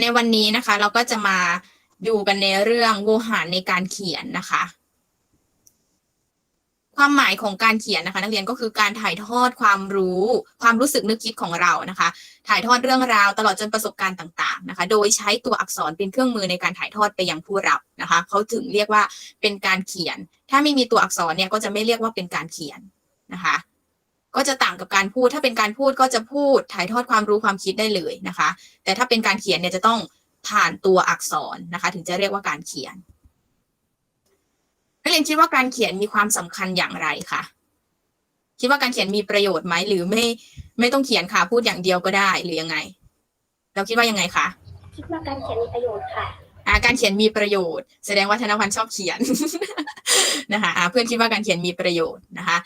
ในวันนี้นะคะ เราก็จะมาดูกันในเรื่องโวหารในการเขียนนะคะ ความหมายของการเขียนนะคะ นักเรียนก็คือการถ่ายทอดความรู้ ความรู้สึกนึกคิดของเรานะคะ ถ่ายทอดเรื่องราวตลอดจนประสบการณ์ต่าง ๆ นะคะ โดยใช้ตัวอักษรเป็นเครื่องมือในการถ่ายทอดไปยังผู้รับนะคะเขาถึงเรียกว่าเป็นการเขียน ถ้าไม่มีตัวอักษรเนี่ยก็จะไม่เรียกว่าเป็นการเขียนนะคะ ก็จะต่างกับการพูด ถ้าเป็นการพูดก็จะพูดถ่ายทอดความรู้ความคิดได้เลยนะคะ แต่ถ้าเป็นการเขียนเนี่ยจะต้องผ่านตัวอักษรนะคะ ถึงจะเรียกว่าการเขียนนักเรียนคิดว่าการเขียนมีความสำคัญอย่างไรคะคิดว่าการเขียนมีประโยชน์ไหมหรือไม่ไม่ต้องเขียนค่ะพูดอย่างเดียวก็ได้หรือยังไง เราคิดว่ายังไงคะคิดว่าการเขียนมีประโยชน์ค่ะอ่าการเขียนมีประโยชน์ แสดงว่าธนพันธ์ชอบเขียนนะคะอ่าเพื่อนคิดว่าการเขียนมีประโยชน์นะคะ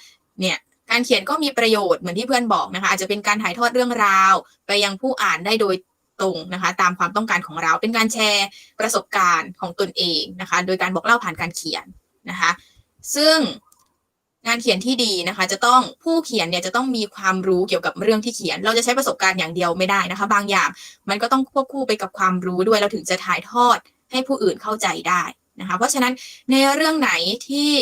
เนี่ย การเขียนก็มีประโยชน์เหมือนที่เพื่อนบอกนะคะอาจจะเป็นการถ่ายทอดเรื่องราว ไปยังผู้อ่านได้โดยตรงนะคะ ตามความต้องการของเราเป็นการแชร์ประสบการณ์ของตนเองนะคะ โดยการบอกเล่าผ่านการเขียนนะคะ ซึ่งงานเขียนที่ดีนะคะ จะต้องผู้เขียนเนี่ยจะต้องมีความรู้เกี่ยวกับเรื่องที่เขียน เราจะใช้ประสบการณ์อย่างเดียวไม่ได้นะคะ บางอย่างมันก็ต้องควบคู่ไปกับความรู้ด้วยเราถึงจะถ่ายทอดให้ผู้อื่นเข้าใจได้นะคะ เพราะฉะนั้นในเรื่องไหนที่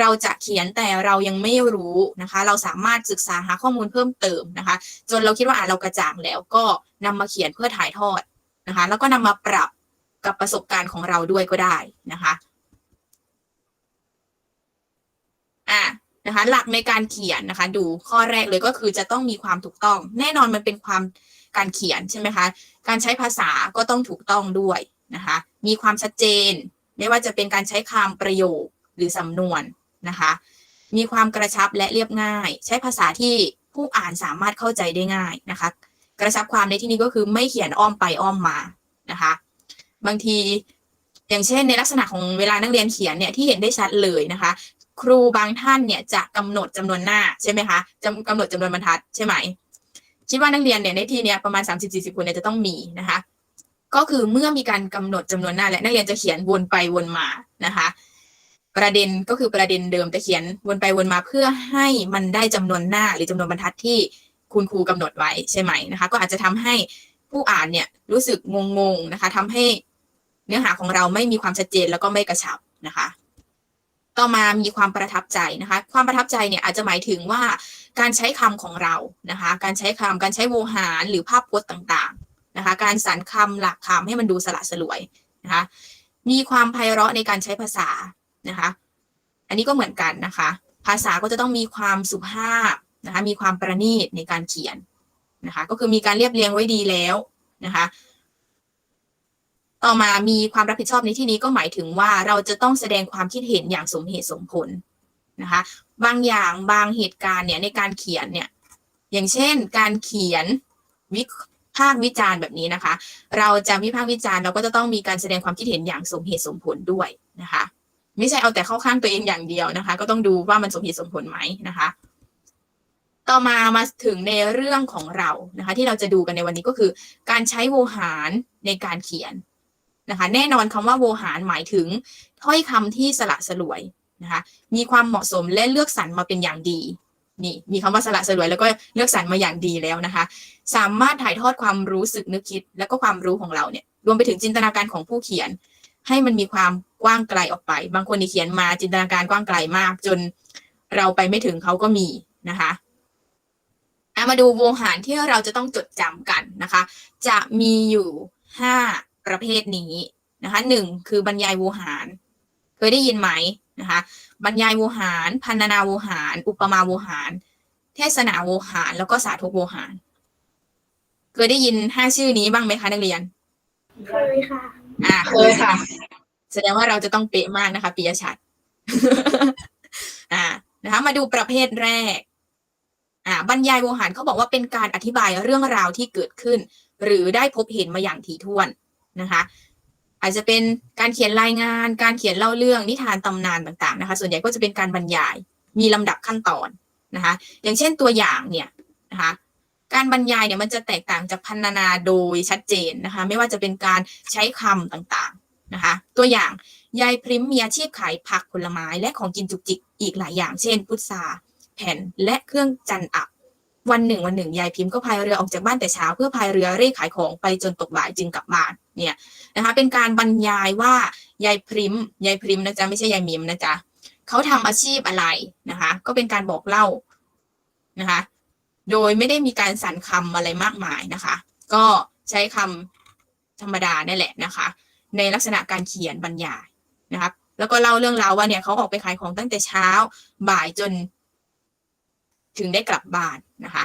เราจะเขียนแต่เรายังไม่รู้นะคะ เราสามารถศึกษาหาข้อมูลเพิ่มเติมนะคะ จนเราคิดว่าอะเรากระจ่างแล้วก็นำมาเขียนเพื่อถ่ายทอดนะคะ แล้วก็นำมาปรับกับประสบการณ์ของเราด้วยก็ได้นะคะอะนะคะหลักในการเขียนนะคะ ดูข้อแรกเลยก็คือจะต้องมีความถูกต้อง แน่นอนมันเป็นความการเขียนใช่ไหมคะ การใช้ภาษาก็ต้องถูกต้องด้วยนะคะ มีความชัดเจน ไม่ว่าจะเป็นการใช้คำประโยคหรือสำนวน นะคะ มีความกระชับและเรียบง่าย ใช้ภาษาที่ผู้อ่านสามารถเข้าใจได้ง่ายนะคะ กระชับความในที่นี้ก็คือไม่เขียนอ้อมไปอ้อมมานะคะ บางทีอย่างเช่นในลักษณะของเวลานักเรียนเขียนเนี่ยที่เห็นได้ชัดเลยนะคะ ครูบางท่านเนี่ยจะกำหนดจำนวนหน้าใช่ไหมคะจำกำหนดจำนวนบรรทัดใช่ไหมคิดว่านักเรียนเนี่ยในที่เนี้ยประมาณ 30-40 คนเนี่ยจะต้องมีนะคะ ก็คือเมื่อมีการกำหนดจำนวนหน้าและนักเรียนจะเขียนวนไปวนมานะคะ ประเด็นก็คือประเด็นเดิมแต่เขียนวนไปวนมาเพื่อให้มันได้จำนวนหน้าหรือจำนวนบรรทัดที่คุณครูกำหนดไว้ใช่ไหมนะคะ ก็อาจจะทำให้ผู้อ่านเนี่ยรู้สึกงงๆนะคะทำให้เนื้อหาของเราไม่มีความชัดเจนแล้วก็ไม่กระชับนะคะ ต่อมามีความประทับใจนะคะ ความประทับใจเนี่ยอาจจะหมายถึงว่าการใช้คำของเรานะคะ การใช้คำการใช้โวหารหรือภาพพจน์ต่างๆนะคะ การสรรคำหลักคำให้มันดูสละสลวยนะคะมีความไพเราะในการใช้ภาษา นะคะ อันนี้ก็เหมือนกันนะคะ ภาษาก็จะต้องมีความสุภาพนะคะ มีความประณีตในการเขียนนะคะ ก็คือมีการเรียบเรียงไว้ดีแล้วนะคะต่อมามีความรับผิดชอบในที่นี้ก็หมายถึงว่าเราจะต้องแสดงความคิดเห็นอย่างสมเหตุสมผลนะคะ บางอย่างบางเหตุการณ์เนี่ยในการเขียนเนี่ย อย่างเช่น การเขียนวิพากษ์วิจารณ์แบบนี้นะคะ เราจะวิพากษ์วิจารณ์เราก็จะต้องมีการแสดงความคิดเห็นอย่างสมเหตุสมผลด้วยนะคะ ไม่ใช่เอาแต่เข้าข้างตัวเองอย่างเดียวนะคะ ก็ต้องดูว่ามันสมเหตุสมผลไหมนะคะ ต่อมามาถึงในเรื่องของเรานะคะ ที่เราจะดูกันในวันนี้ก็คือ การใช้โวหารในการเขียนนะคะ แน่นอนคำว่าโวหารหมายถึงถ้อยคำที่สละสลวยนะคะ มีความเหมาะสมและเลือกสรรมาเป็นอย่างดีนี่มีคำว่าสละสลวยแล้วก็เลือกสรรมาอย่างดีแล้วนะคะ สามารถถ่ายทอดความรู้สึกนึกคิด แล้วก็ความรู้ของเราเนี่ยรวมไปถึงจินตนาการของผู้เขียน ให้มันมีความ กว้างไกลออกไป บางคนที่เขียนมาจินตนาการกว้างไกลมาก จนเราไปไม่ถึงเขาก็มีนะคะอะมาดูโวหารที่เราจะต้องจดจำกันนะคะ จะมีอยู่ห้าประเภทนี้นะคะหนึ่งคือบรรยายโวหาร เคยได้ยินไหมนะคะบรรยายโวหาร พันนาโวหาร อุปมาโวหาร เทศนาโวหาร แล้วก็สาธกโวหาร เคยได้ยินห้าชื่อนี้บ้างไหมคะนักเรียน เคยค่ะ อ่าเคยค่ะ แสดงว่าเราจะต้องเป๊ะมากนะคะปิยชัดอ่านะคะ มาดูประเภทแรก อ่า บรรยายโวหารเขาบอกว่าเป็นการอธิบายเรื่องราวที่เกิดขึ้น หรือได้พบเห็นมาอย่างถี่ถ้วนนะคะ อาจจะเป็นการเขียนรายงาน การเขียนเล่าเรื่องนิทานตำนานต่างๆนะคะ ส่วนใหญ่ก็จะเป็นการบรรยายมีลำดับขั้นตอนนะคะ อย่างเช่นตัวอย่างเนี่ยนะคะการบรรยายเนี่ยมันจะแตกต่างจากพันนานาโดยชัดเจนนะคะ ไม่ว่าจะเป็นการใช้คำต่างๆ นะคะ ตัวอย่างยายพริมมีอาชีพขายผักผลไม้และของกินจุกจิกอีกหลายอย่าง เช่น พุทราแผ่นและเครื่องจันอับ วันหนึ่ง วันหนึ่งยายพิมพ์ก็พายเรือออกจากบ้านแต่เช้า เพื่อพายเรือเร่ขายของไปจนตกบ่ายจึงกลับบ้านเนี่ยนะคะเป็นการบรรยายว่ายายพริมยายพริมนะจ๊ะไม่ใช่ยายมิมนะจ๊ะเขาทำอาชีพอะไรนะคะ ก็เป็นการบอกเล่านะคะ โดยไม่ได้มีการสรรคำอะไรมากมายนะคะ ก็ใช้คำธรรมดาเนี่แหละนะคะ ในลักษณะการเขียนบรรยายนะครับ แล้วก็เล่าเรื่องราวว่าเนี่ยเขาออกไปขายของตั้งแต่เช้าบ่ายจน ถึงได้กลับบ้านนะคะ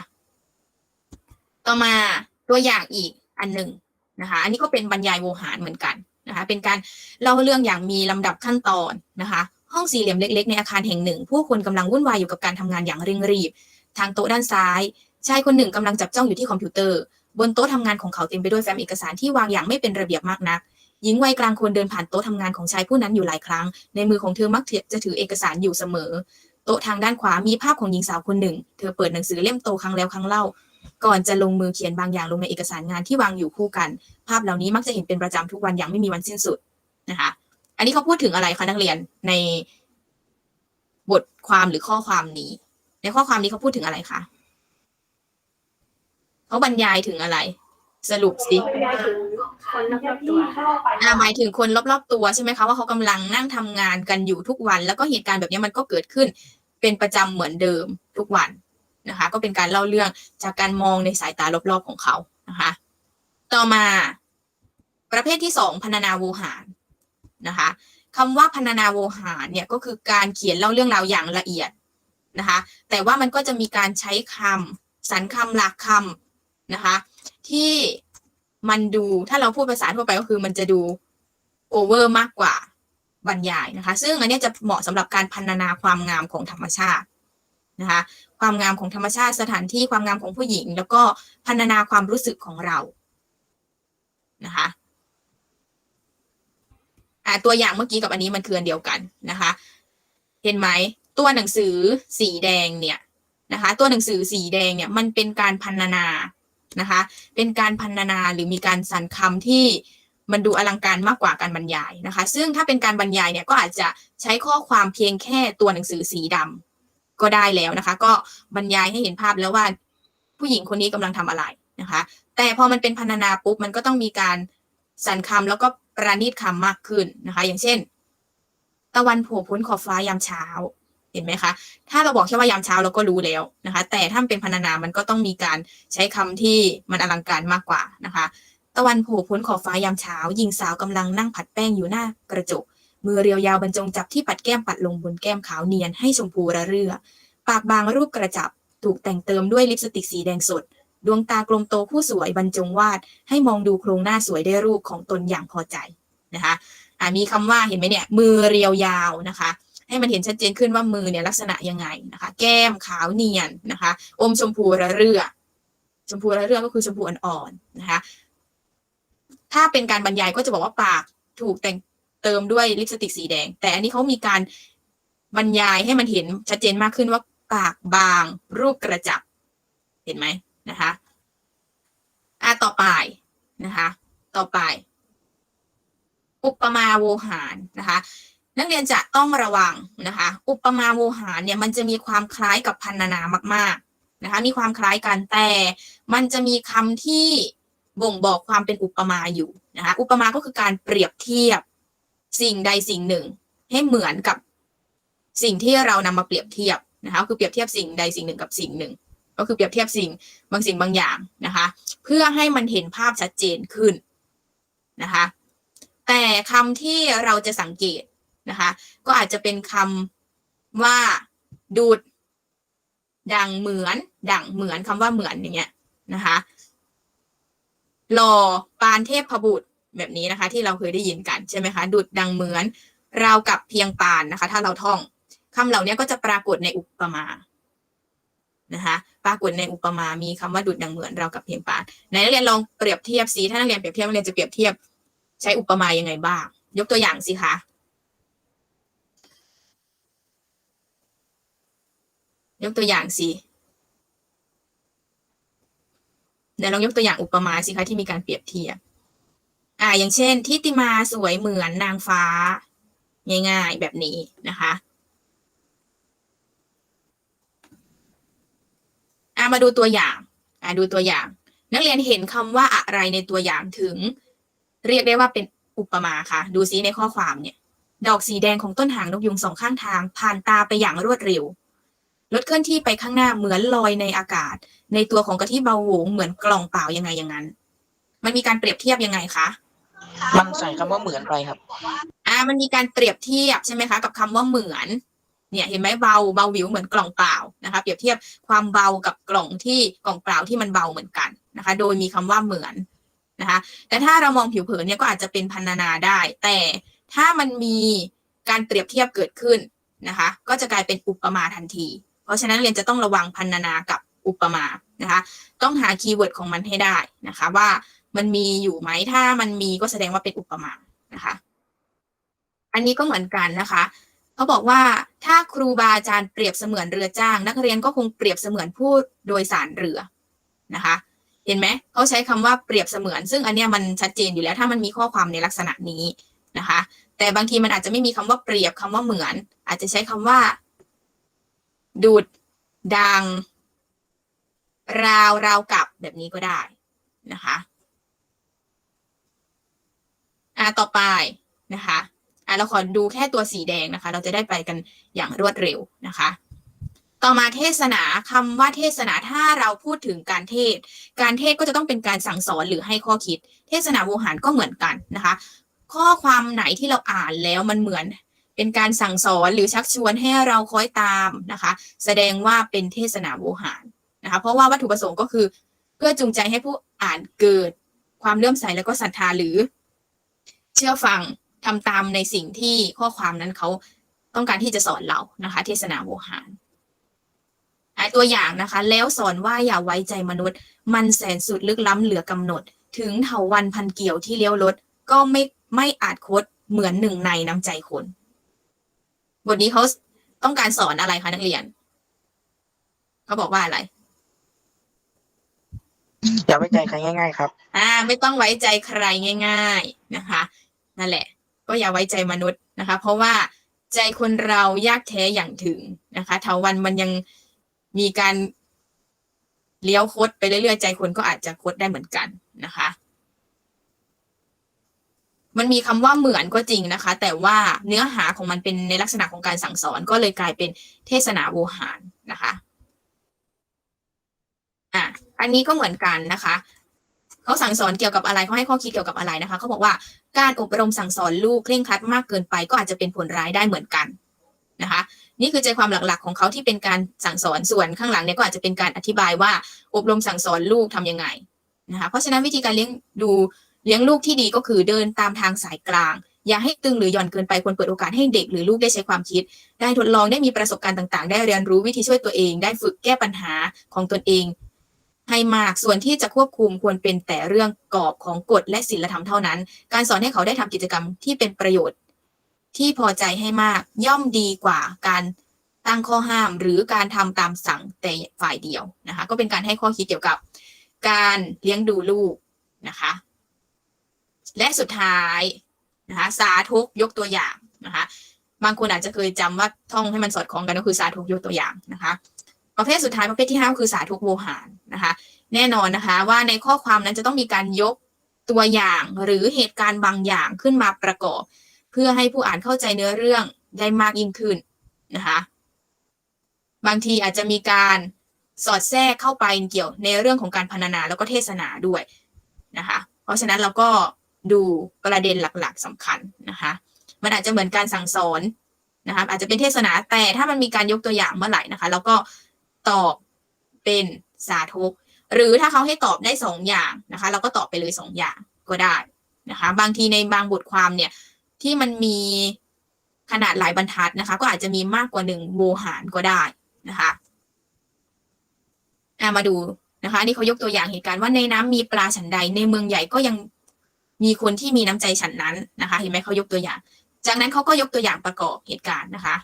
ต่อมาตัวอย่างอีกอันหนึ่งนะคะ อันนี้ก็เป็นบรรยายโวหารเหมือนกันนะคะ เป็นการเล่าเรื่องอย่างมีลำดับขั้นตอนนะคะ ห้องสี่เหลี่ยมเล็ก ๆ ในอาคารแห่งหนึ่ง ผู้คนกำลังวุ่นวายอยู่กับการทำงานอย่างเร่งรีบ ทางโต๊ะด้านซ้ายชายคนหนึ่งกำลังจับจ้องอยู่ที่คอมพิวเตอร์ บนโต๊ะทำงานของเขาเต็มไปด้วยแฟ้มเอกสารที่วางอย่างไม่เป็นระเบียบมากนัก หญิงวัยกลางคนเดินผ่านโต๊ะทำงานของชายผู้นั้นอยู่หลายครั้ง ในมือของเธอมักจะถือเอกสารอยู่เสมอ โต๊ะทางด้านขวามีภาพของหญิงสาวคนหนึ่ง เธอเปิดหนังสือเล่มโตครั้งแล้วครั้งเล่า ก่อนจะลงมือเขียนบางอย่างลงในเอกสารงานที่วางอยู่คู่กัน ภาพเหล่านี้มักจะเห็นเป็นประจำทุกวันอย่างไม่มีวันสิ้นสุดนะคะ อันนี้เขาพูดถึงอะไรคะนักเรียนในบทความหรือข้อความนี้ ในข้อความนี้เขาพูดถึงอะไรคะเขาบรรยายถึงอะไร สรุปสิได้ถึงคนรอบๆตัวอ่าหมายถึงคนรอบๆตัวใช่ไหมคะว่าเขากำลังนั่งทำงานกันอยู่ทุกวัน แล้วก็เหตุการณ์แบบนี้มันก็เกิดขึ้นเป็นประจำเหมือนเดิมทุกวันนะคะ ก็เป็นการเล่าเรื่องจากการมองในสายตารอบๆของเขานะคะ ต่อมาประเภทที่สองพรรณนาโวหารนะคะคำว่าพรรณนาโวหารเนี่ยก็คือการเขียนเล่าเรื่องราวอย่างละเอียดนะคะ แต่ว่ามันก็จะมีการใช้คำสรรคำหลักคำนะคะ ที่มันดูถ้าเราพูดภาษาทั่วไปก็คือมันจะดูโอเวอร์มากกว่าบรรยายนะคะ ซึ่งอันนี้จะเหมาะสำหรับการพรรณนาความงามของธรรมชาตินะคะ ความงามของธรรมชาติสถานที่ความงามของผู้หญิง แล้วก็พรรณนาความรู้สึกของเรานะคะอ่าตัวอย่างเมื่อกี้กับอันนี้มันคืออันเดียวกันนะคะ เห็นไหมตัวหนังสือสีแดงเนี่ยนะคะ ตัวหนังสือสีแดงเนี่ยมันเป็นการพรรณนา นะคะ เป็นการพรรณนาหรือมีการสรรคำที่มันดูอลังการมากกว่าการบรรยายนะคะ ซึ่งถ้าเป็นการบรรยายเนี่ยก็อาจจะใช้ข้อความเพียงแค่ตัวหนังสือสีดำก็ได้แล้วนะคะ ก็บรรยายให้เห็นภาพแล้วว่าผู้หญิงคนนี้กำลังทำอะไรนะคะ แต่พอมันเป็นพรรณนาปุ๊บมันก็ต้องมีการสรรคำแล้วก็ประณีตคำมากขึ้นนะคะ อย่างเช่น ตะวันโผล่พ้นขอบฟ้ายามเช้า เห็นไหมคะ ถ้าเราบอกแค่ว่ายามเช้าเราก็รู้แล้วนะคะ แต่ถ้าเป็นพรรณนามันก็ต้องมีการใช้คำที่มันอลังการมากกว่านะคะ ตะวันโผล่พ้นขอบฟ้ายามเช้าหญิงสาวกำลังนั่งผัดแป้งอยู่หน้ากระจก มือเรียวยาวบรรจงจับที่ปัดแก้มปัดลงบนแก้มขาวเนียนให้ชมพูระเรื่อ ปากบางรูปกระจับถูกแต่งเติมด้วยลิปสติกสีแดงสด ดวงตากลมโตผู้สวยบรรจงวาด ให้มองดูโครงหน้าสวยได้รูปของตนอย่างพอใจนะคะอ่ามีคำว่าเห็นไหมเนี่ยมือเรียวยาวนะคะ ให้มันเห็นชัดเจนขึ้นว่ามือเนี่ยลักษณะยังไงนะคะ แก้มขาวเนียนนะคะ อมชมพูระเรื่อ ชมพูระเรื่อก็คือชมพูอ่อนๆนะคะ ถ้าเป็นการบรรยายก็จะบอกว่าปากถูกแต่งเติมด้วยลิปสติกสีแดง แต่อันนี้เขามีการบรรยายให้มันเห็นชัดเจนมากขึ้นว่าปากบางรูปกระจับ เห็นไหมนะคะอะต่อไปนะคะ ต่อไป อุปมาโวหารนะคะ นักเรียนจะต้องระวังนะคะ อุปมาโวหารเนี่ยมันจะมีความคล้ายกับพันนานามากๆนะคะ มีความคล้ายกันแต่ มันจะมีคำที่บ่งบอกความเป็นอุปมาอยู่นะคะ อุปมาก็คือการเปรียบเทียบสิ่งใดสิ่งหนึ่ง ให้เหมือนกับสิ่งที่เรานำมาเปรียบเทียบนะคะคือเปรียบเทียบสิ่งใดสิ่งหนึ่งกับสิ่งหนึ่ง ก็คือเปรียบเทียบสิ่งบางสิ่งบางอย่างนะคะ เพื่อให้มันเห็นภาพชัดเจนขึ้นนะคะ แต่คำที่เราจะสังเกต นะคะ ก็อาจจะเป็นคำว่าดูด ดังเหมือน ดังเหมือนคำว่าเหมือนอย่างเงี้ยนะคะรอปานเทพพบุตรแบบนี้นะคะ ที่เราเคยได้ยินกันใช่ไหมคะดูดดังเหมือนราวกับเพียงปานนะคะ ถ้าเราท่องคำเหล่านี้ก็จะปรากฏในอุปมานะคะปรากฏในอุปมา มีคำว่าดูดดังเหมือนเรากับเพียงปานไหนนักเรียนลองเปรียบเทียบสิถ้านักเรียนเปรียบเทียบนักเรียนจะเปรียบเทียบ ใช้อุปมายังไงบ้าง ยกตัวอย่างสิคะ ยกตัวอย่างสิเดี๋ยวลองยกตัวอย่างอุปมาสิคะที่มีการเปรียบเทียบ อ่า อย่างเช่น ทิติมาสวยเหมือนนางฟ้า ง่าย ๆ แบบนี้นะคะอะมาดูตัวอย่างอะดูตัวอย่าง นักเรียนเห็นคำว่าอะไรในตัวอย่างถึง เรียกได้ว่าเป็นอุปมาค่ะ ดูซิในข้อความเนี่ย ดอกสีแดงของต้นหางนกยุงสองข้างทาง ผ่านตาไปอย่างรวดเร็ว รถเคลื่อนที่ไปข้างหน้าเหมือนลอยในอากาศ ในตัวของกะทิเบาโหวงเหมือนกล่องเปล่ายังไงอย่างนั้น มันมีการเปรียบเทียบยังไงคะมันใส่คำว่าเหมือนไปครับ อ่า มันมีการเปรียบเทียบใช่ไหมคะ กับคำว่าเหมือน เนี่ยเห็นไหมเบาเบาวิวเหมือนกล่องเปล่านะคะ เปรียบเทียบความเบากับกล่องที่กล่องเปล่าที่มันเบาเหมือนกันนะคะ โดยมีคำว่าเหมือนนะคะ แต่ถ้าเรามองผิวเผินเนี่ยก็อาจจะเป็นพันนาได้ แต่ถ้ามันมีการเปรียบเทียบเกิดขึ้นนะคะ ก็จะกลายเป็นอุปมาทันที เพราะฉะนั้นเรียนจะต้องระวังพันนากับอุปมานะคะ ต้องหาคีย์เวิร์ดของมันให้ได้นะคะ ว่ามันมีอยู่ไหมถ้ามันมีก็แสดงว่าเป็นอุปมานะคะ อันนี้ก็เหมือนกันนะคะเขาบอกว่าถ้าครูบาอาจารย์เปรียบเสมือนเรือจ้าง นักเรียนก็คงเปรียบเสมือนผู้โดยสารเรือนะคะ เห็นไหมเขาใช้คำว่าเปรียบเสมือน ซึ่งอันเนี้ยมันชัดเจนอยู่แล้วถ้ามันมีข้อความในลักษณะนี้นะคะ แต่บางทีมันอาจจะไม่มีคำว่าเปรียบคำว่าเหมือน อาจจะใช้คำว่า ดูดดัง ราวราวกับแบบนี้ก็ได้นะคะอ่าต่อไปนะคะอะเราขอดูแค่ตัวสีแดงนะคะ เราจะได้ไปกันอย่างรวดเร็วนะคะ ต่อมาเทศนาคำว่าเทศนาถ้าเราพูดถึงการเทศ การเทศก็จะต้องเป็นการสั่งสอนหรือให้ข้อคิด เทศนาโวหารก็เหมือนกันนะคะ ข้อความไหนที่เราอ่านแล้วมันเหมือน เป็นการสั่งสอนหรือชักชวนให้เราคอยตามนะคะ แสดงว่าเป็นเทศนาโวหารนะคะ เพราะว่าวัตถุประสงค์ก็คือ เพื่อจูงใจให้ผู้อ่านเกิดความเลื่อมใสแล้วก็ศรัทธาหรือ เชื่อฟังทำตามในสิ่งที่ข้อความนั้นเขาต้องการที่จะสอนเรานะคะ เทศนาโวหารตัวอย่างนะคะ แล้วสอนว่าอย่าไว้ใจมนุษย์ มันแสนสุดลึกล้ำเหลือกำหนด ถึงเถาวันพันเกี่ยวที่เลี้ยวรถก็ไม่ไม่อาจคดเหมือนหนึ่งในน้ำใจคน บทนี้เขาต้องการสอนอะไรคะนักเรียน เขาบอกว่าอะไร อย่าไว้ใจใครง่าย ๆ ครับ อ่า ไม่ต้องไว้ใจใครง่าย ๆนะคะ นั่นแหละ ก็อย่าไว้ใจมนุษย์นะคะ เพราะว่าใจคนเรายากแท้อย่างถึงนะคะเถาวันมันยังมีการเลี้ยวคดไปเรื่อยๆ ใจคนก็อาจจะคดได้เหมือนกันนะคะ มันมีคำว่าเหมือนก็จริงนะคะ แต่ว่าเนื้อหาของมันเป็นในลักษณะของการสั่งสอนก็เลยกลายเป็นเทศนาโวหารนะคะอะอันนี้ก็เหมือนกันนะคะเขาสั่งสอนเกี่ยวกับอะไรเขาให้ข้อคิดเกี่ยวกับอะไรนะคะเขาบอกว่าการอบรมสั่งสอนลูกเคร่งครัดมากเกินไป ก็อาจจะเป็นผลร้ายได้เหมือนกันนะคะ นี่คือใจความหลักๆ ของเขาที่เป็นการสั่งสอนส่วนข้างหลังเนี่ยก็อาจจะเป็นการอธิบายว่าอบรมสั่งสอนลูกทำยังไงนะคะเพราะฉะนั้นวิธีการเลี้ยงดู เลี้ยงลูกที่ดีก็คือเดินตามทางสายกลาง อย่าให้ตึงหรือหย่อนเกินไปควรเปิดโอกาสให้เด็กหรือลูกได้ใช้ความคิด ได้ทดลองได้มีประสบการณ์ต่าง ๆ ได้เรียนรู้วิธีช่วยตัวเอง ได้ฝึกแก้ปัญหาของตนเอง ให้มากส่วนที่จะควบคุมควรเป็นแต่เรื่องกรอบของกฎและศีลธรรมเท่านั้น การสอนให้เขาได้ทำกิจกรรมที่เป็นประโยชน์ ที่พอใจให้มากย่อมดีกว่าการตั้งข้อห้ามหรือการทำตามสั่งแต่ฝ่ายเดียวนะคะ ก็เป็นการให้ข้อคิดเกี่ยวกับ การเลี้ยงดูลูกนะคะ และสุดท้ายนะคะสาธุยกตัวอย่างนะคะบางคนอาจจะเคยจำว่าท่องให้มันสอดคล้องกันก็คือสาธุยกตัวอย่างนะคะ ประเภทสุดท้ายประเภทที่ห้าก็คือสาธุโวหารนะคะ แน่นอนนะคะว่าในข้อความนั้นจะต้องมีการยกตัวอย่างหรือเหตุการณ์บางอย่างขึ้นมาประกอบ เพื่อให้ผู้อ่านเข้าใจเนื้อเรื่องได้มากยิ่งขึ้นนะคะบางทีอาจจะมีการสอดแทรกเข้าไปเกี่ยวในเรื่องของการพรรณนาแล้วก็เทศนาด้วยนะคะ เพราะฉะนั้นเราก็ ดูประเด็นหลักๆสำคัญนะคะ มันอาจจะเหมือนการสั่งสอนนะคะอาจจะเป็นเทศนาแต่ถ้ามันมีการยกตัวอย่างเมื่อไหร่นะคะ แล้วก็ตอบเป็นสาธุหรือถ้าเขาให้ตอบได้สองอย่างนะคะ เราก็ตอบไปเลยสองอย่างก็ได้นะคะ บางทีในบางบทความเนี่ยที่มันมีขนาดหลายบรรทัดนะคะ ก็อาจจะมีมากกว่าหนึ่งโวหารก็ได้นะคะอะมาดูนะคะนี่เขายกตัวอย่างเหตุการณ์ว่าในน้ำมีปลาฉันใดในเมืองใหญ่ก็ยัง มีคนที่มีน้ำใจฉันนั้นนะคะเห็นไหมเขายกตัวอย่าง จากนั้นเขาก็ยกตัวอย่างประกอบเหตุการณ์นะคะ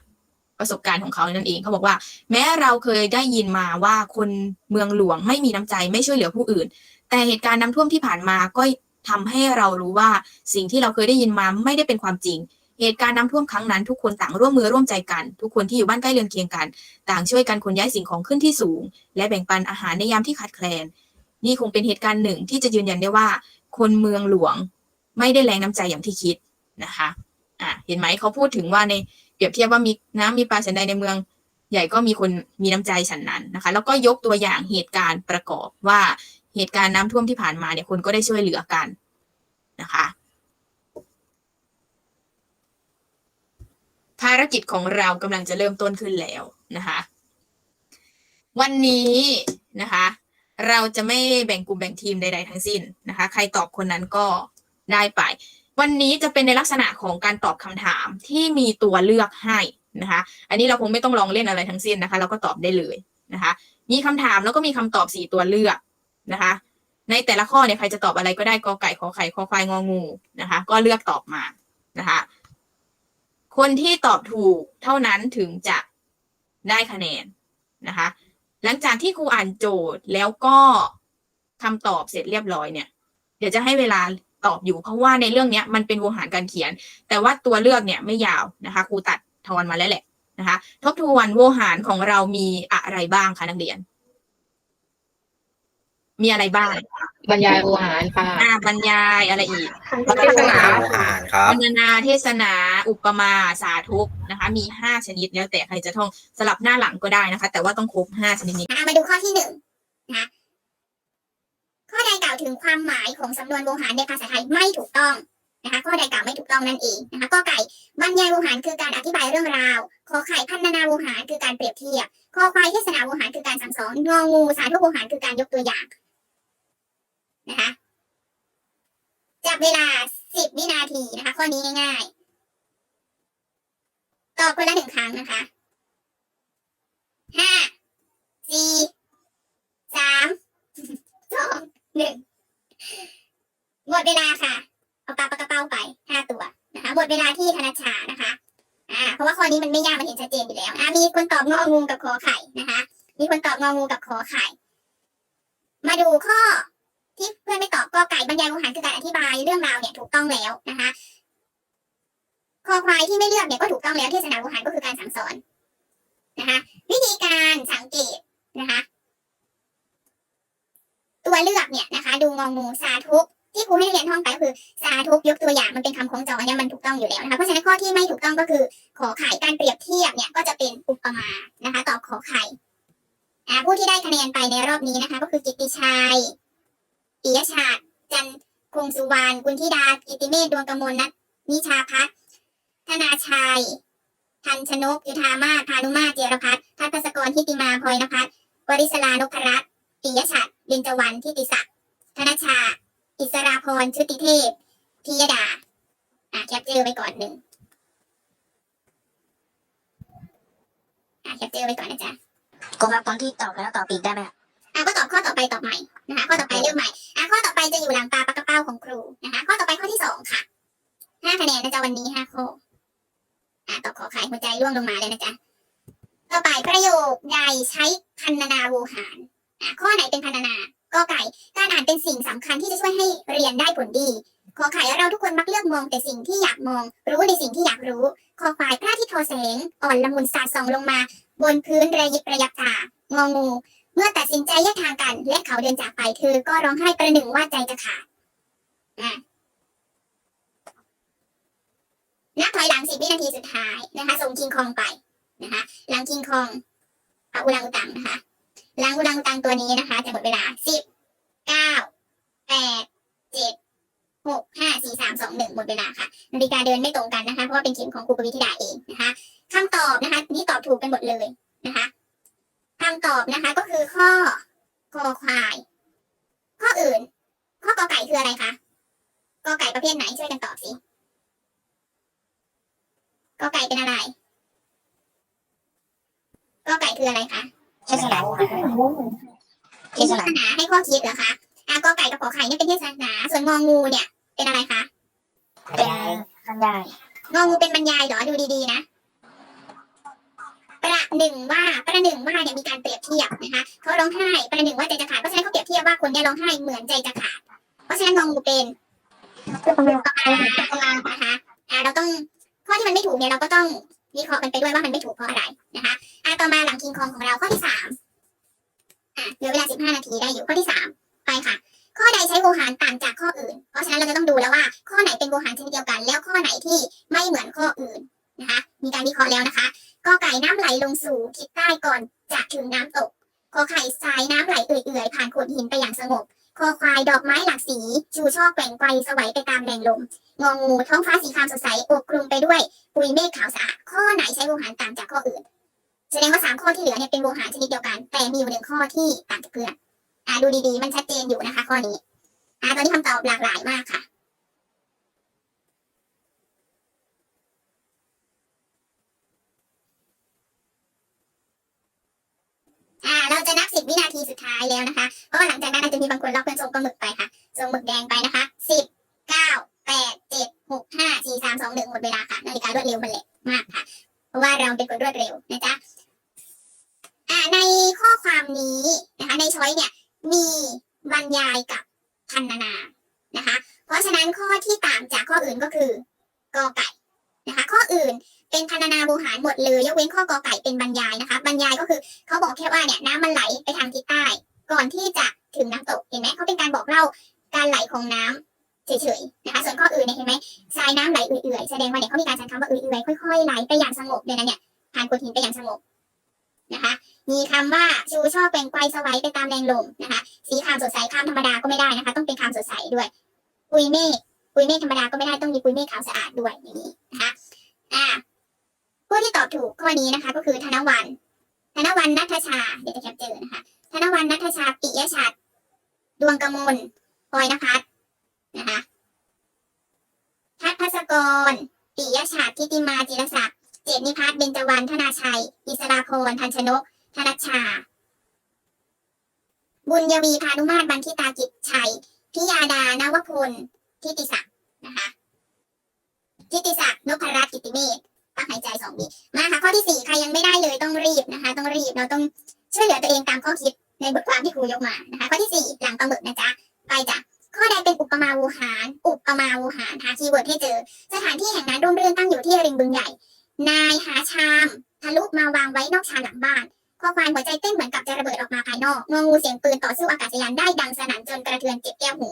ประสบการณ์ของเขานั่นเองเขาบอกว่า แม้เราเคยได้ยินมาว่าคนเมืองหลวงไม่มีน้ำใจไม่ช่วยเหลือผู้อื่น แต่เหตุการณ์น้ำท่วมที่ผ่านมาก็ทำให้เรารู้ว่าสิ่งที่เราเคยได้ยินมาไม่ได้เป็นความจริง เหตุการณ์น้ำท่วมครั้งนั้น ทุกคนต่างร่วมมือร่วมใจกัน ทุกคนที่อยู่บ้านใกล้เรือนเคียงกัน ต่างช่วยกันขนย้ายสิ่งของขึ้นที่สูง และแบ่งปันอาหารในยามที่ขาดแคลน นี่คงเป็นเหตุการณ์หนึ่งที่จะยืนยันได้ว่า คนเมืองหลวงไม่ได้แรงน้ำใจอย่างที่คิดนะคะอะเห็นไหมเขาพูดถึงว่าในเปรียบเทียบว่ามีน้ำมีปลาฉันใดในเมือง ใหญ่ก็มีคนมีน้ำใจฉันนั้นนะคะ แล้วก็ยกตัวอย่างเหตุการณ์ประกอบว่าเหตุการณ์น้ำท่วมที่ผ่านมาเนี่ยคนก็ได้ช่วยเหลือกันนะคะภารกิจของเรากำลังจะเริ่มต้นขึ้นแล้วนะคะ วันนี้นะคะ เราจะไม่แบ่งกลุ่มแบ่งทีมใด ๆ ทั้งสิ้นนะคะ ใครตอบคนนั้นก็ได้ไป วันนี้จะเป็นในลักษณะของการตอบคำถามที่มีตัวเลือกให้นะคะ อันนี้เราคงไม่ต้องลองเล่นอะไรทั้งสิ้นนะคะ เราก็ตอบได้เลยนะคะ มีคำถามแล้วก็มีคำตอบสี่ตัวเลือกนะคะ ในแต่ละข้อเนี่ยใครจะตอบอะไรก็ได้กอไก่ขอไข่คอควายงองูนะคะ ก็เลือกตอบมานะคะ คนที่ตอบถูกเท่านั้นถึงจะได้คะแนนนะคะ หลังจากที่ครูอ่านโจทย์แล้วก็คำตอบเสร็จเรียบร้อยเนี่ย เดี๋ยวจะให้เวลาตอบอยู่ เพราะว่าในเรื่องเนี้ยมันเป็นวงหารการเขียน แต่ว่าตัวเลือกเนี่ยไม่ยาวนะคะครูตัดทอนมาแล้วแหละนะคะ ทบทวนโวหารของเรามีอะไรบ้างคะนักเรียน มีอะไรบ้างบรรยายโอหารค่ะอ่าบรรยายอะไรอีกเทศนาอาหารครับพรรณนาเทศนาอุปมาสาธุนะคะ มีห้าชนิดแล้วแต่ใครจะท่องสลับหน้าหลังก็ได้นะคะ แต่ว่าต้องครบห้าชนิดนี้นะคะมาดูข้อที่หนึ่งนะคะข้อใดกล่าวถึงความหมายของสำนวนโวหารในภาษาไทยไม่ถูกต้องนะคะข้อใดกล่าวไม่ถูกต้องนั่นเองนะคะก็ไก่บรรยายโวหารคือการอธิบายเรื่องราวขอไข่พันนาโวหารคือการเปรียบเทียบคอควายเทศนาโวหารคือการสั่งสอนงองูสาธุโวหารคือการยกตัวอย่าง นะคะ จับเวลาสิบวินาทีนะคะ ข้อนี้ง่ายๆ ตอบคนละหนึ่งครั้งนะคะห้าสี่สามสองหนึ่งหมดเวลาค่ะ เอาปลาปลากระเป้าไปห้าตัวนะคะหมดเวลาที่ธนชชานะคะอ่าเพราะว่าข้อนี้มันไม่ยากมันเห็นชัดเจนอยู่แล้วอ่ามีคนตอบงองูกับขอไข่นะคะ มีคนตอบงองูกับขอไข่ มาดูข้อ ที่เพื่อนไม่ตอบกอไก่บรรยายโวหารคือการอธิบายเรื่องราวเนี่ยถูกต้องแล้วนะคะคอควายที่ไม่เลือกเนี่ยก็ถูกต้องแล้วเทศนาโวหารก็คือการสั่งสอนนะคะวิธีการสังเกตนะคะตัวเลือกเนี่ยนะคะ ดูงองูสาธุที่ครูให้เรียนท่องไปก็คือสาธุยกตัวอย่างมันเป็นคำคล้องจองเนี่ยมันถูกต้องอยู่แล้วนะคะเพราะฉะนั้นข้อที่ไม่ถูกต้องก็คือ ขอไข่การเปรียบเทียบเนี่ยก็จะเป็นอุปมานะคะ ตอบขอไข่ผู้ที่ได้คะแนนไปในรอบนี้นะคะ ก็คือกิตติชัย ปิยชาติ จันคงสุวรรณกุลธิดากิติเมธดวงกมลนัทนิชาพัฒน์ธนาชัยทันชนกยุทธามาพานุมาเจรพัฒน์ทัศสกรทิติมาพลอยนภัสวริศลานพรัตน์ปิยชัดเบญจวรรณทิติศักดิ์ธนชา อิสราพรชุติเทพพิยดา อะแคปเจอร์ไว้ก่อนหนึ่งอะแคปเจอร์ไว้ก่อนนะจ๊ะกงครับตอนที่ตอบแล้วตอบอีกได้ไหม ตอบข้อต่อไปตอบใหม่นะคะ ข้อต่อไปเริ่มใหม่อะข้อต่อไปจะอยู่หลังปลาปากกระเป้าของครูนะคะ ข้อต่อไปข้อที่สองค่ะห้าคะแนนนะจ๊ะวันนี้ห้าข้ออะตอบขอไข่หัวใจร่วงลงมาเลยนะจ๊ะต่อไปประโยคใดใช้พันนาโวหารอะข้อไหนเป็นพันนาก็ไก่การอ่านเป็นสิ่งสำคัญที่จะช่วยให้เรียนได้ผลดีขอไข่เราทุกคนมักเลือกมองแต่สิ่งที่อยากมอง รู้ในสิ่งที่อยากรู้คอควายพระที่ทอแสง อ่อนละมุนสาดส่องลงมา บนพื้นระยิบระยับตางองู มื่อตัดสินใจแยกทางกัน และเขาเดินจากไปเธอก็ร้องไห้ประหนึ่งว่าใจจะขาดอะนับถอยหลังสิบวินาทีสุดท้ายนะคะ ส่งคิงคองไปนะคะ หลังคิงคองเอาอุลังอุตังนะคะ หลังอุลังอุตังตัวนี้นะคะ จะหมดเวลาสิบเก้าแปดเจ็ดหกห้าสี่สามสองหนึ่งหมดเวลาค่ะนาฬิกาเดินไม่ตรงกันนะคะ เพราะว่าเป็นเข็มของครูปวิธิดาเองนะคะคำตอบนะคะ นี่ตอบถูกกันหมดเลยนะคะำตอบนะคะก็คือข้อคอควาย ข้ออื่น ข้อกอไก่คืออะไรคะกอไก่ประเภทไหนช่วยกันตอบสิกอไก่เป็นอะไรกอไก่คืออะไรคะเทศนาโอหารเทเทศศนานาให้ข้อคิดเหรอคะอะกอไก่กับขอไข่เนี่ยเป็นเทศนา ส่วนงองูเนี่ย เป็นอะไรคะเป็นบรรยายงองูเป็นบรรยายเหรอดูดีๆนะ ประหนึ่งว่าประหนึ่งว่าเนี่ยมีการเปรียบเทียบนะคะเขาร้องไห้ประหนึ่งว่าใจจะขาดเพราะฉะนั้นเขาเปรียบเทียบว่าคนเนี่ยร้องไห้เหมือนใจจะขาด เพราะฉะนั้นงองูเป็นอุปมานะคะอ่าเราต้องข้อที่มันไม่ถูกเนี่ยเราก็ต้องวิเคราะห์มันไปด้วยว่ามันไม่ถูกเพราะอะไรนะคะอะต่อมาหลังคิงคองของเราข้อที่สามอะเหลือเวลาสิบห้านาทีได้อยู่ข้อที่สามไปค่ะข้อใดใช้โวหารต่างจากข้ออื่น เพราะฉะนั้นเราจะต้องดูแล้วว่า ข้อไหนเป็นโวหารชนิดเดียวกัน แล้วข้อไหนที่ไม่เหมือนข้ออื่นนะคะ มีการวิเคราะห์แล้วนะคะ กอไก่น้ำไหลลงสู่ทิศใต้ก่อนจะถึงน้ำตกขอไข่ทรายน้ำไหลเอื่อยๆผ่านโขดหินไปอย่างสงบคอควายดอกไม้หลากสี ชูช่อแกว่งไกวสวัยไปตามแรงลม งองงูท้องฟ้าสีครามสดใสปกคลุมไปด้วยปุยเมฆขาวสะอาดข้อไหนใช้โวหารต่างจากข้ออื่น แสดงว่าสามข้อที่เหลือเนี่ยเป็นโวหารชนิดเดียวกัน แต่มีอยู่หนึ่งข้อที่ต่างจากเพื่อนอ่าดูดีๆ มันชัดเจนอยู่นะคะ ข้อนี้อ่าตอนนี้คำตอบหลากหลายมากค่ะ อ่าเราจะนับสิบวินาทีสุดท้ายแล้วนะคะ เพราะว่าหลังจากนั้นอาจจะมีบางคนล็อกเป็นทรงปลาหมึกไปค่ะทรงหมึกแดงไปนะคะสิบเก้าแปดเจ็ดหกห้าสี่สามสองหนึ่งหมดเวลาค่ะนาฬิการวดเร็วมันเร็วมากค่ะ เพราะว่าเราเป็นคนรวดเร็วนะจ๊ะอ่าในข้อความนี้นะคะ ในช้อยเนี่ยมีบรรยายกับพันนานานะคะ เพราะฉะนั้นข้อที่ต่างจากข้ออื่นก็คือกอไก่นะคะ ข้ออื่น เป็นพันนานาบูหารหมดเลยยกเว้นข้อกอไก่เป็นบรรยายนะคะ บรรยายก็คือเขาบอกแค่ว่าเนี่ยน้ำมันไหลไปทางทิศใต้ ก่อนที่จะถึงน้ำตกเห็นไหมเขาเป็นการบอกเล่าการไหลของน้ำเฉยๆนะคะส่วนข้ออื่นเนี่ยเห็นไหมทรายน้ำไหลเอื่อยๆแสดงว่าเนี่ยเขามีการใช้คำว่าเอื่อยๆค่อยๆไหลไปอย่างสงบเลยนะเนี่ยผ่านโขดหินไปอย่างสงบนะคะมีคำว่าชูช่อแกว่งไกวสวัยไปตามแรงลมนะคะ สีครามสดใสครามธรรมดาก็ไม่ได้นะคะ ต้องเป็นครามสดใสด้วยปุยเมฆปุยเมฆธรรมดาก็ไม่ได้ต้องมีปุยเมฆขาวสะอาดด้วยอย่างนี้นะคะอ่า ผู้ที่ตอบถูกข้อนี้นะคะ ก็คือธนวันธนวันนัทชา เดี๋ยวจะแคปเจอร์นะคะธนวันนัทชาปิยชัดดวงกมลพลอยนภัสนะคะทัศพัสกรปิยชัดทิติมาจิรศักดิ์เจตนิพัฒน์เบญจวรรณธนาชัย อิสราพรทันชนก ธนชชา บุญยวีพานุมาตรบันทิตากิจชัย พิยาดานวพลทิติศักดิ์นะคะทิติศักดิ์นพรัตน์กิติเมธ องวิมาค่ะข้อที่สี่ใครยังไม่ได้เลยต้องรีบนะคะ ต้องรีบเราต้องช่วยเหลือตัวเองตามข้อคิดในบทความที่ครูยกมานะคะ ข้อที่สี่หลังปลาหมึกนะจ๊ะไปจ้ะข้อใดเป็นอุปมาวูหาร อุปมาวูหารหาคีย์เวิร์ดให้เจอ สถานที่แห่งนั้นร่มรื่นตั้งอยู่ที่ริมบึงใหญ่ นายหาชามทะลุมาวางไว้นอกชานหลังบ้านข้อความหัวใจเต้นเหมือนกับจะระเบิดออกมาภายนอกงองูเสียงปืนต่อสู้อากาศยานได้ดังสนั่นจนกระเทือนเจ็บแก้วหู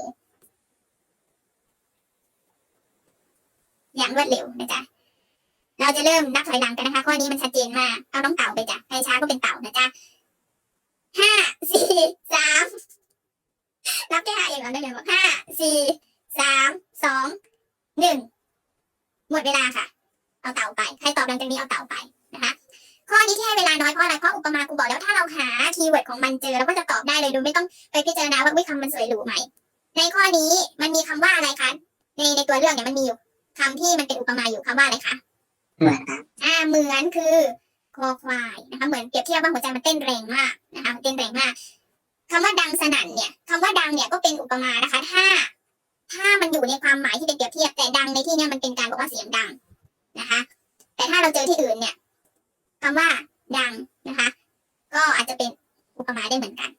อย่างรวดเร็วนะจ๊ะ เราจะเริ่มนับถอยหลังกันนะคะ ข้อนี้มันชัดเจนมากเอาน้องเต่าไปจ้ะใครช้าก็เป็นเต่านะจ๊ะห้าสี่สามนับแค่ห้าเองเหรอได้เลยห้าสี่สามสองหนึ่งหมดเวลาค่ะ เอาเต่าไป ใครตอบหลังจากนี้เอาเต่าไปนะคะข้อนี้ที่ให้เวลาน้อยเพราะอะไรเพราะอุปมากูบอกแล้วถ้าเราหาคีย์เวิร์ดของมันเจอเราก็จะตอบได้เลยโดยไม่ต้องไปพิจารณาว่าวิคำมันสวยหรูไหมในข้อนี้มันมีคำว่าอะไรคะในในตัวเรื่องเนี่ยมันมีอยู่คำที่มันเป็นอุปมาอยู่คำว่าอะไรคะ เหมือนครับอ่าเหมือนคือคอควายนะคะเหมือนเปรียบเทียบว่าหัวใจมันเต้นแรงมากนะคะมันเต้นแรงมากคำว่าดังสนั่นเนี่ยคำว่าดังเนี่ยก็เป็นอุปมานะคะ ถ้า ถ้ามันอยู่ในความหมายที่เป็นเปรียบเทียบแต่ดังในที่เนี้ยมันเป็นการบอกว่าเสียงดังนะคะ แต่ถ้าเราเจอที่อื่นเนี่ยคำว่าดังนะคะ ก็อาจจะเป็นอุปมาได้เหมือนกัน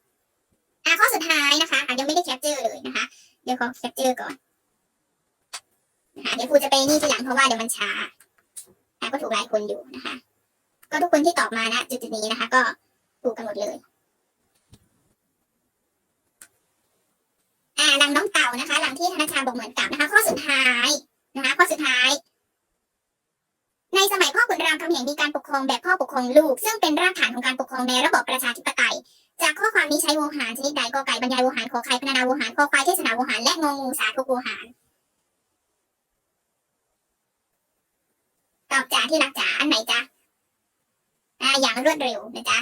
อะข้อสุดท้ายนะคะอะยังไม่ได้แคปเจอร์เลยนะคะ เดี๋ยวขอแคปเจอร์ก่อนนะคะเดี๋ยวครูจะไปนี่ทีหลังเพราะว่าเดี๋ยวมันช้า ก็ถูกหลายคนอยู่นะคะ ก็ทุกคนที่ตอบมานะจุดนี้นะคะ ก็ถูกกันหมดเลย อ่าหลังน้องเต่านะคะหลังที่ธนาชาบอกเหมือนกับนะคะ ข้อสุดท้ายนะคะข้อสุดท้าย ในสมัยพ่อขุนรามคำแหงมีการปกครองแบบพ่อปกครองลูก ซึ่งเป็นรากฐานของการปกครองในระบอบประชาธิปไตยจากข้อความนี้ใช้โวหารชนิดใดกอไก่บรรยายโวหารขอไข่พนาโวหารคอควายเทศนาโวหารและงองูสาธุโวหาร ตอบจ๋าที่รักจ๋าอันไหนจ๊ะอ่าอย่างรวดเร็วนะจ๊ะ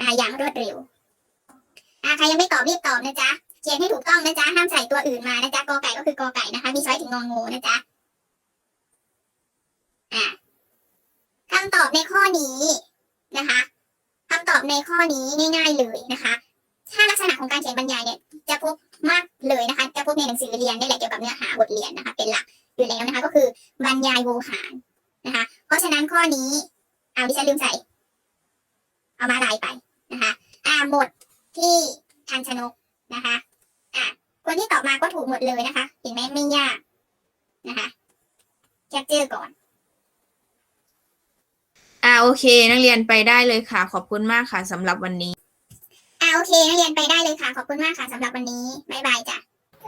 อ่าอย่างรวดเร็วอ่าใครยังไม่ตอบรีบตอบนะจ๊ะเขียนให้ถูกต้องนะจ๊ะห้ามใส่ตัวอื่นมานะจ๊ะกอไก่ก็คือกอไก่นะคะมีช้อยถึงงองูนะจ๊ะอ่าคำตอบในข้อนี้นะคะคำตอบในข้อนี้ง่ายๆเลยนะคะ ลักษณะของการเขียนบรรยายเนี่ยจะพบมากเลยนะคะ จะพบในหนังสือเรียนนี่แหละเกี่ยวกับเนื้อหาบทเรียนนะคะ เป็นหลักอยู่แล้วนะคะ ก็คือบรรยายโวหารนะคะ เพราะฉะนั้นข้อนี้เอาดิฉันลืมใส่ เอามาลายไปนะคะอ่าหมดที่ทันชนกนะคะอ่าคนที่ตอบมาก็ถูกหมดเลยนะคะ เห็นไหมไม่ยากนะคะแคปเจอร์ก่อนอ่าโอเค นักเรียนไปได้เลยค่ะ ขอบคุณมากค่ะสำหรับวันนี้ อ่าโอเคนักเรียนไปได้เลยค่ะ ขอบคุณมากค่ะสำหรับวันนี้บ๊ายบายจ้ะ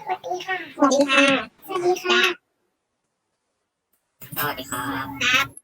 สวัสดีค่ะ สวัสดีค่ะ สวัสดีค่ะจ้ะสวัสดีครับ ครับ